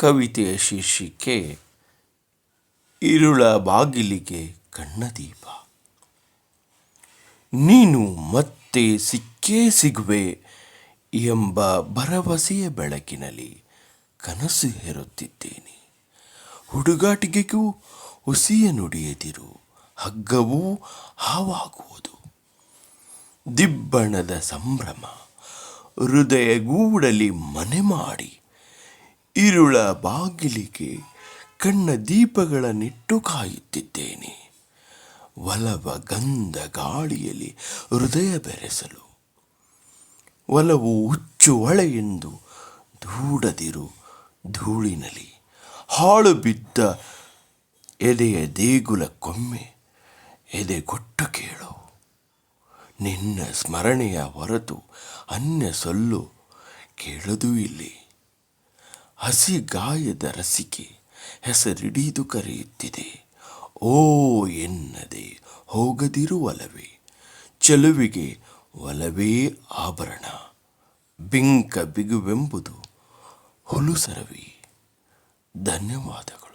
ಕವಿತೆಯ ಶೀರ್ಷಿಕೆ ಇರುಳ ಬಾಗಿಲಿಗೆ ಕಣ್ಣದೀಪ. ನೀನು ಮತ್ತೆ ಸಿಕ್ಕೇ ಸಿಗುವೆ ಎಂಬ ಭರವಸೆಯ ಬೆಳಕಿನಲ್ಲಿ ಕನಸು ಹೇರುತ್ತಿದ್ದೇನೆ. ಹುಡುಗಾಟಿಗೆಗೂ ಹುಸಿಯ ನುಡಿಯದಿರು, ಹಗ್ಗವೂ ಹಾವಾಗುವುದು. ದಿಬ್ಬಣದ ಸಂಭ್ರಮ, ಹೃದಯಗೂಡಲಿ ಮನೆ ಮಾಡಿ ಇರುಳ ಬಾಗಿಲಿಗೆ ಕಣ್ಣ ದೀಪಗಳನ್ನಿಟ್ಟು ಕಾಯುತ್ತಿದ್ದೇನೆ ಒಲವ ಗಂಧ ಗಾಳಿಯಲ್ಲಿ ಹೃದಯ ಬೆರೆಸಲು ಒಲವು ಹುಚ್ಚು ಒಳೆ ಎಂದು ದೂಡದಿರು ಧೂಳಿನಲಿ ಹಾಳು ಬಿದ್ದ ಎದೆಯ ದೇಗುಲಕ್ಕೊಮ್ಮೆ ಎದೆಗೊಟ್ಟು ಕೇಳು ನಿನ್ನ ಸ್ಮರಣೆಯ ಹೊರತು ಅನ್ಯ ಸೊಲ್ಲು ಕೇಳದೂ ಇಲ್ಲಿ ಹಸಿ ಗಾಯದ ರಸಿಕೆ ಹೆಸರಿಡಿದು ಕರೆಯುತ್ತಿದೆ. ಓ ಎನ್ನದೆ ಹೋಗದಿರು ಒಲವೇ ಚೆಲುವಿಗೆ ಒಲವೇ ಆಭರಣ. ಬಿಂಕ ಬಿಗುವೆಂಬುದು ಹುಲುಸರವಿ. ಧನ್ಯವಾದಗಳು.